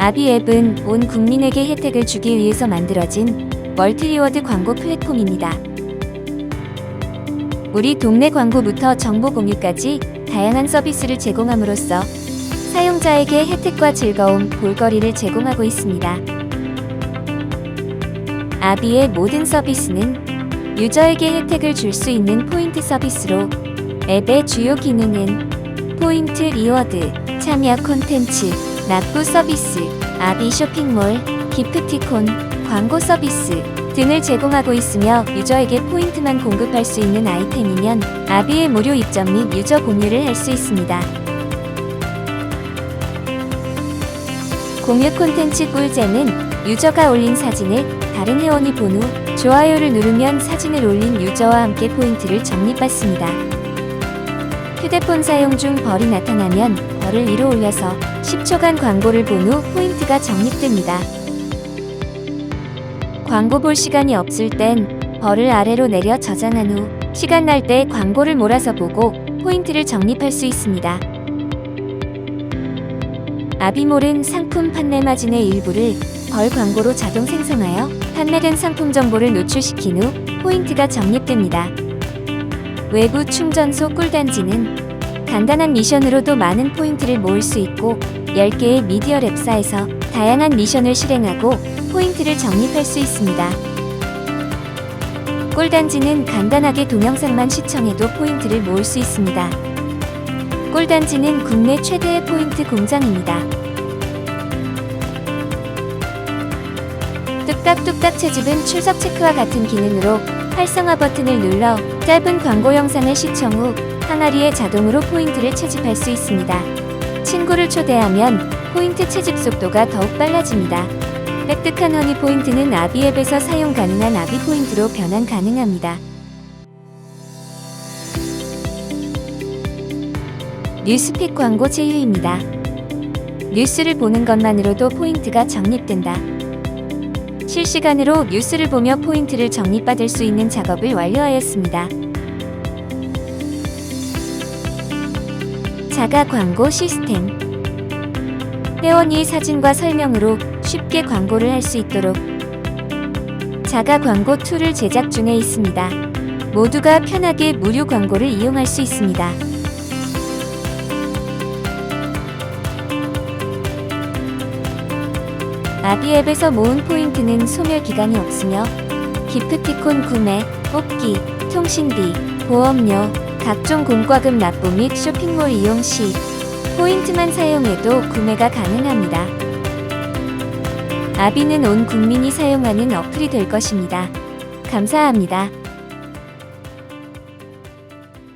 아비 앱은 온 국민에게 혜택을 주기 위해서 만들어진 멀티리워드 광고 플랫폼입니다. 우리 동네 광고부터 정보 공유까지 다양한 서비스를 제공함으로써 사용자에게 혜택과 즐거움, 볼거리를 제공하고 있습니다. 아비의 모든 서비스는 유저에게 혜택을 줄 수 있는 포인트 서비스로 앱의 주요 기능은 포인트 리워드, 참여 콘텐츠, 납부 서비스, 아비 쇼핑몰, 기프티콘, 광고 서비스 등을 제공하고 있으며 유저에게 포인트만 공급할 수 있는 아이템이면 아비의 무료 입점 및 유저 공유를 할 수 있습니다. 공유 콘텐츠 꿀잼은 유저가 올린 사진을 다른 회원이 본 후 좋아요를 누르면 사진을 올린 유저와 함께 포인트를 적립받습니다. 휴대폰 사용 중 벌이 나타나면 벌을 위로 올려서 10초간 광고를 본 후 포인트가 적립됩니다. 광고 볼 시간이 없을 땐 벌을 아래로 내려 저장한 후 시간 날 때 광고를 몰아서 보고 포인트를 적립할 수 있습니다. 아비몰은 상품 판매 마진의 일부를 벌 광고로 자동 생성하여 판매된 상품 정보를 노출시킨 후 포인트가 적립됩니다. 외부 충전소 꿀단지는 간단한 미션으로도 많은 포인트를 모을 수 있고 10개의 미디어 랩사에서 다양한 미션을 실행하고 포인트를 적립할 수 있습니다. 꿀단지는 간단하게 동영상만 시청해도 포인트를 모을 수 있습니다. 꿀단지는 국내 최대의 포인트 공장입니다. 뚝딱뚝딱 채집은 출석 체크와 같은 기능으로 활성화 버튼을 눌러 짧은 광고 영상을 시청 후 항아리에 자동으로 포인트를 채집할 수 있습니다. 친구를 초대하면 포인트 채집 속도가 더욱 빨라집니다. 획득한 허니 포인트는 아비 앱에서 사용 가능한 아비 포인트로 변환 가능합니다. 뉴스픽 광고 제휴입니다. 뉴스를 보는 것만으로도 포인트가 적립된다. 실시간으로 뉴스를 보며 포인트를 적립받을 수 있는 작업을 완료하였습니다. 자가 광고 시스템 회원이 사진과 설명으로 쉽게 광고를 할 수 있도록 자가 광고 툴을 제작 중에 있습니다. 모두가 편하게 무료 광고를 이용할 수 있습니다. 아비앱에서 모은 포인트는 소멸 기간이 없으며 기프티콘 구매, 뽑기, 통신비, 보험료, 각종 공과금 납부 및 쇼핑몰 이용 시 포인트만 사용해도 구매가 가능합니다. 아비는 온 국민이 사용하는 어플이 될 것입니다. 감사합니다.